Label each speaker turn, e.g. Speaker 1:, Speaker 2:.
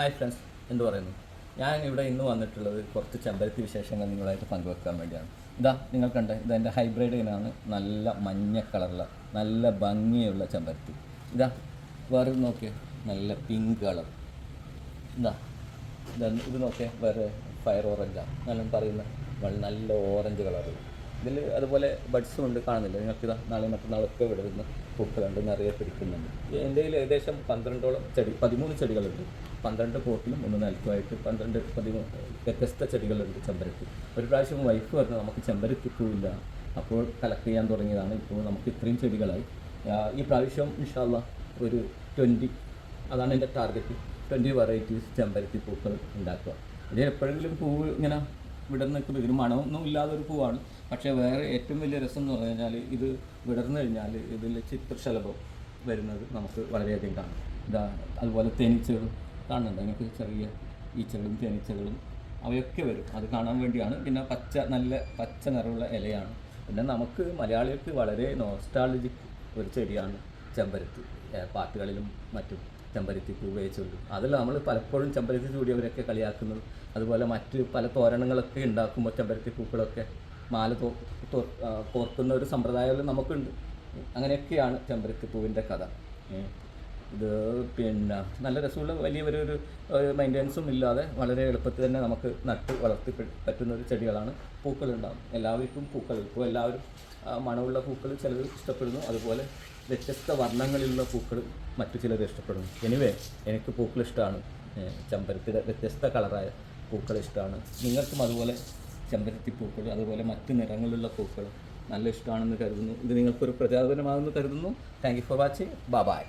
Speaker 1: Hi friends എന്ത് പറയുന്നു? ഞാൻ ഇവിടെ ഇന്ന് വന്നിട്ടുള്ളത് കുറച്ച് ചെമ്പരത്തി വിശേഷങ്ങൾ നിങ്ങളായിട്ട് പങ്കുവെക്കാൻ വേണ്ടിയാണ്. ഇതാ നിങ്ങൾ കണ്ട എന്റെ ഹൈബ്രിഡ് ഇനാണ് നല്ല മഞ്ഞ കളറുള്ള നല്ല ഭംഗിയുള്ള ചെമ്പരത്തി. ഇതാ വേറെ ഇത് നോക്കിയേ നല്ല പിങ്ക് കളർ ഇതാ ഇത് നോക്കിയേ വേറെ ഫയർ ഓറഞ്ചാണ് നല്ല പറയുന്ന നല്ല ഓറഞ്ച് കളറ് ഇതിൽ അതുപോലെ ബഡ്സും ഉണ്ട് കാണുന്നില്ല. നിങ്ങൾക്ക് നാളെ മറ്റന്നാളൊക്കെ ഇവിടെ നിന്ന് പൂക്കളുണ്ട് നിറയെ പിടിക്കുന്നുണ്ട്. എന്റെ കയ്യിൽ ഏകദേശം പന്ത്രണ്ടോളം ചെടി പതിമൂന്ന് ചെടികളുണ്ട്. പന്ത്രണ്ട് പോട്ടിലും ഒന്ന് നിലത്തുമായിട്ട് പന്ത്രണ്ട് പതിമൂന്ന് വ്യത്യസ്ത ചെടികളുണ്ട് ചെമ്പരത്തി. ഒരു പ്രാവശ്യം വൈഫ് പറഞ്ഞു നമുക്ക് ചെമ്പരത്തി പൂവില്ല. അപ്പോൾ കളക്ട് ചെയ്യാൻ തുടങ്ങിയതാണ്. ഇപ്പോൾ നമുക്ക് ഇത്രയും ചെടികളായി. ഈ പ്രാവശ്യം ഇൻഷാല്ല ഒരു ട്വന്റി അതാണ് എന്റെ ടാർഗറ്റ് ട്വന്റി വെറൈറ്റീസ് ചെമ്പരത്തി പൂക്കൾ ഉണ്ടാക്കുക. ഇത് എപ്പോഴെങ്കിലും പൂവ് ഇങ്ങനെ വിടർന്ന് നിൽക്കുമ്പോൾ ഇതിന് മണമൊന്നും ഇല്ലാതൊരു പൂവാണ്. പക്ഷേ വേറെ ഏറ്റവും വലിയ രസം എന്ന് പറഞ്ഞു കഴിഞ്ഞാൽ ഇത് വിടർന്നു കഴിഞ്ഞാൽ ഇതിൽ ചിത്രശലഭം വരുന്നത് നമുക്ക് വളരെയധികം കാണാം. ഇതാ അതുപോലെ തേനീച്ചകളും കാണുന്നുണ്ട്. അതിനൊക്കെ ചെറിയ ഈച്ചകളും തേനീച്ചകളും അവയൊക്കെ വരും. അത് കാണാൻ വേണ്ടിയാണ്. പിന്നെ പച്ച നല്ല പച്ച നിറമുള്ള ഇലയാണ്. പിന്നെ നമുക്ക് മലയാളികൾക്ക് വളരെ നോസ്റ്റാളജിക് ഒരു ചെടിയാണ് ചെമ്പരത്തി. പാട്ടുകളിലും മറ്റും. ചെമ്പരത്തി പൂ ഉപയോഗിച്ചുള്ളൂ. അതിൽ നമ്മൾ പലപ്പോഴും ചെമ്പരത്തി ചൂടിയവരൊക്കെ കളിയാക്കുന്നത്. അതുപോലെ മറ്റ് പല തോരണങ്ങളൊക്കെ ഉണ്ടാക്കുമ്പോൾ ചെമ്പരത്തി പൂക്കളൊക്കെ മാല തോ തോ- ആ, കോർക്കുന്ന ഒരു സമ്പ്രദായം നമുക്കുണ്ട്. അങ്ങനെയൊക്കെയാണ് ചെമ്പരത്തി പൂവിന്റെ കഥ. ഇത് പിന്നെ നല്ല രസമുള്ള വലിയ ഒരു ഒരു മെയിന്റെനൻസും ഇല്ലാതെ വളരെ എളുപ്പത്തിൽ തന്നെ നമുക്ക് നട്ട് വളർത്തി പറ്റുന്ന ഒരു ചെടികളാണ് പൂക്കളുണ്ടാകും എല്ലാവർക്കും പൂക്കൾ ഇപ്പോൾ എല്ലാവരും മണമുള്ള പൂക്കൾ ചിലർ ഇഷ്ടപ്പെടുന്നു. അതുപോലെ വ്യത്യസ്ത വർണങ്ങളിലുള്ള പൂക്കൾ മറ്റു ചിലർ ഇഷ്ടപ്പെടുന്നു. എനിവേ എനിക്ക് പൂക്കൾ ഇഷ്ടമാണ്. ചെമ്പരത്തിയുടെ വ്യത്യസ്ത കളറായ പൂക്കൾ ഇഷ്ടമാണ്. നിങ്ങൾക്കും അതുപോലെ ചെമ്പരത്തി പൂക്കൾ അതുപോലെ മറ്റ് നിറങ്ങളിലുള്ള പൂക്കൾ നല്ല ഇഷ്ടമാണെന്ന് കരുതുന്നു. ഇത് നിങ്ങൾക്കൊരു പ്രചോദനമാകുമെന്ന് കരുതുന്നു. Thank you for watching bye